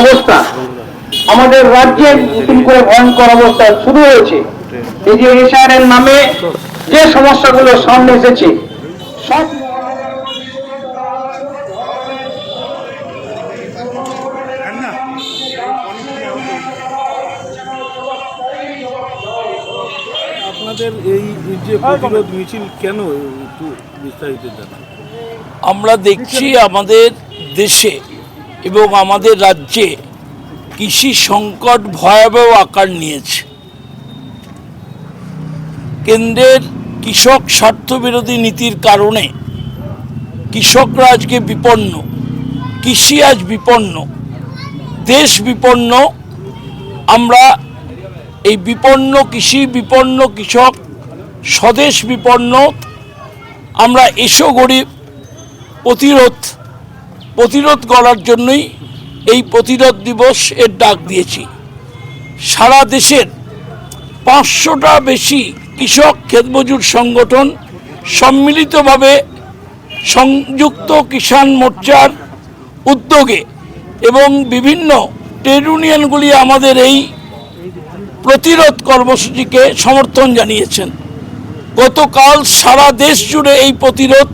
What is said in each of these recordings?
অবস্থা। আমাদের রাজ্যে নতুন করে ভয়ঙ্কর অবস্থা শুরু হয়েছে। এই যে এসআর নামে যে সমস্যাগুলো সামনে এসেছে সব আপনাদের এই যে প্রতিরোধ মিছিল কেন একটু বিস্তারিত জানান। আমরা দেখছি আমাদের দেশে এবং আমাদের রাজ্যে কৃষি সংকট ভয়াবহ আকার নিয়েছে। কেন্দ্রের কৃষক স্বার্থবিরোধী নীতির কারণে কৃষকরা আজকে বিপন্ন, কৃষি আজ বিপন্ন, দেশ বিপন্ন। আমরা এই বিপন্ন কৃষি, বিপন্ন কৃষক, স্বদেশ বিপন্ন। আমরা এসো গরিব প্রতিরোধ প্রতিরোধ করার জন্যই এই প্রতিরোধ দিবস এর ডাক দিয়েছি। সারা দেশের পাঁচশোটা বেশি কৃষক খেতমজুর সংগঠন সম্মিলিতভাবে সংযুক্ত কিষাণ মোর্চার উদ্যোগে এবং বিভিন্ন ট্রেড ইউনিয়নগুলি আমাদের এই প্রতিরোধ কর্মসূচিকে সমর্থন জানিয়েছেন। গতকাল সারা দেশ জুড়ে এই প্রতিরোধ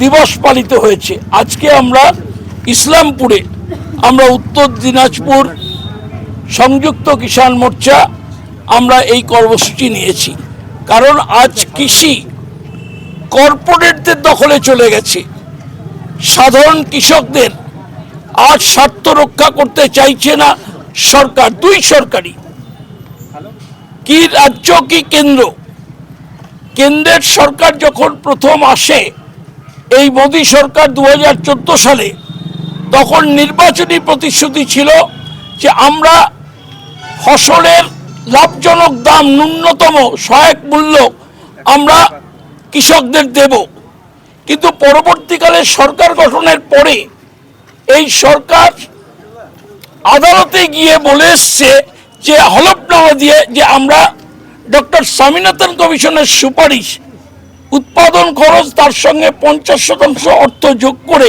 দিবস পালিত হয়েছে। আজকে আমরা ইসলামপুরে, আমরা উত্তর দিনাজপুর সংযুক্ত কিষাণ মোর্চা আমরা এই কর্মসূচি নিয়েছি। কারণ আজ কৃষি কর্পোরেটদের দখলে চলে গেছে। সাধারণ কৃষকদের আজ স্বার্থ রক্ষা করতে চাইছে না সরকার, দুই সরকারি কি রাজ্য, কি কেন্দ্র? কেন্দ্রের সরকার যখন প্রথম আসে এই মোদী সরকার দু হাজার চোদ্দ সালে তখন নির্বাচনী প্রতিশ্রুতি ছিল যে আমরা ফসলের লাভজনক দাম ন্যূনতম সহায়ক মূল্য আমরা কৃষকদের দেব। কিন্তু পরবর্তীকালে সরকার গঠনের পরে এই সরকার আদালতে গিয়ে বলে এসছে যে হলফনামা দিয়ে যে আমরা ডক্টর স্বামীনাথন কমিশনের সুপারিশ উৎপাদন খরচ তার সঙ্গে পঞ্চাশ শতাংশ অর্থ যোগ করে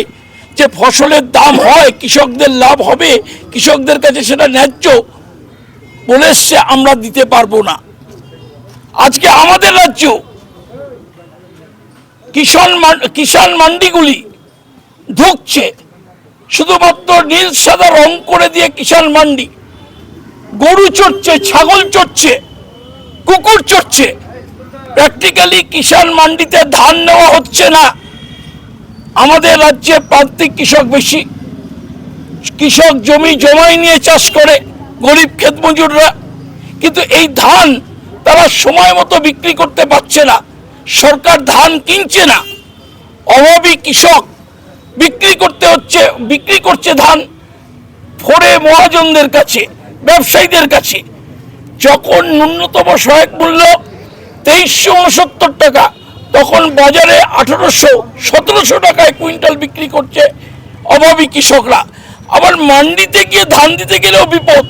যে ফসলের দাম হয়, কৃষকদের লাভ হবে, কৃষকদের কাছে সেটা ন্যায্য বলে এসছে আমরা দিতে পারব না। আজকে আমাদের রাজ্য কিষাণ কিষাণ মান্ডিগুলি ঢুকছে শুধুমাত্র নীল, সাদা রং করে দিয়ে কিষাণ মান্ডি। গরু চড়ছে, ছাগল চড়ছে, কুকুর চড়ছে। প্র্যাকটিক্যালি কিষাণ মান্ডিতে ধান নেওয়া হচ্ছে না। আমাদের রাজ্যে প্রান্তিক কৃষক বেশি। কৃষক জমি জমাই নিয়ে চাষ করে, গরিব ক্ষেত মজুররা। কিন্তু এই ধান তারা সময় মতো বিক্রি করতে পারছে না। সরকার ধান কিনছে না। অভাবী কৃষক বিক্রি করতে হচ্ছে, বিক্রি করছে ধান ফোরে মহাজনদের কাছে, ব্যবসায়ীদের কাছে। যখন ন্যূনতম সহায়ক মূল্য তেইশশো উনসত্তর টাকা। তখন বাজারে আঠারোশো, সতেরোশো টাকায় কুইন্টাল বিক্রি করছে অভাবী কৃষকরা। আবার মান্ডিতে গিয়ে ধান দিতে গেলেও বিপদ।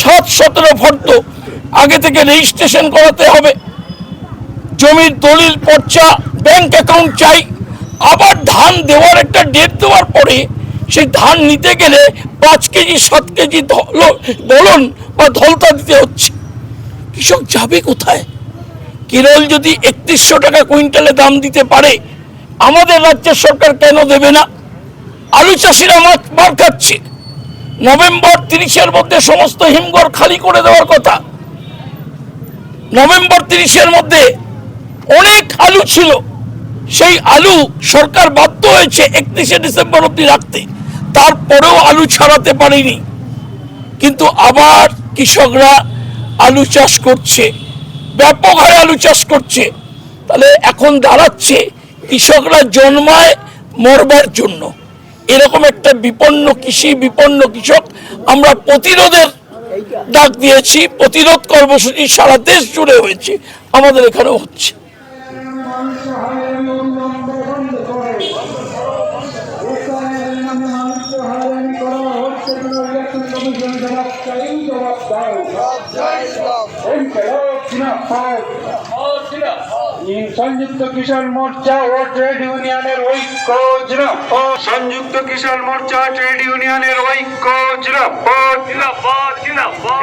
সাত সতেরো ফর্দ আগে থেকে রেজিস্ট্রেশন করাতে হবে। জমির দলিল, পর্চা, ব্যাংক অ্যাকাউন্ট চাই। আবার ধান দেওয়ার একটা ডেট দেওয়ার পরে সেই ধান নিতে গেলে পাঁচ কেজি, সাত কেজি দলন বা ধলতা দিতে হচ্ছে। কৃষক যাবে কোথায়? কেরল যদি একত্রিশশো টাকা কুইন্টালে দাম দিতে পারে, আমাদের রাজ্যের সরকার কেন দেবে না? আলু চাষিরা মাছ মার খাচ্ছে। নভেম্বর তিরিশের মধ্যে সমস্ত হিমঘর খালি করে দেওয়ার কথা। নভেম্বর তিরিশের মধ্যে অনেক আলু ছিল। সেই আলু সরকার বাধ্য হয়েছে একত্রিশে ডিসেম্বর অব্দি রাখতে। তারপরেও আলু ছাড়াতে পারেনি। কিন্তু আবার কৃষকরা আলু চাষ করছে। ব্যাপক হারে আলু চাষ করছে। তাহলে এখন দাঁড়াচ্ছে কৃষকরা জন্মায় মরবার জন্য। এরকম একটা বিপন্ন কৃষি, বিপন্ন কৃষক আমরা প্রতিরোধের ডাক দিয়েছি, প্রতিরোধ কর্মসূচি সারা দেশ জুড়ে হয়েছে, আমাদের এখানেও হচ্ছে। সংযুক্ত কিষাণ মোর্চা ও ট্রেড ইউনিয়নের ঐক্য সংযুক্ত কিষাণ মোর্চা ট্রেড ইউনিয়নের ঐক্য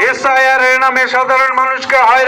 এসআইআর এর নামে সাধারণ মানুষকে হায়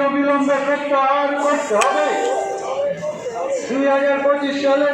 অবিলম্বে প্রত্যাহার করতে হবে দুই হাজার পঁচিশ সালে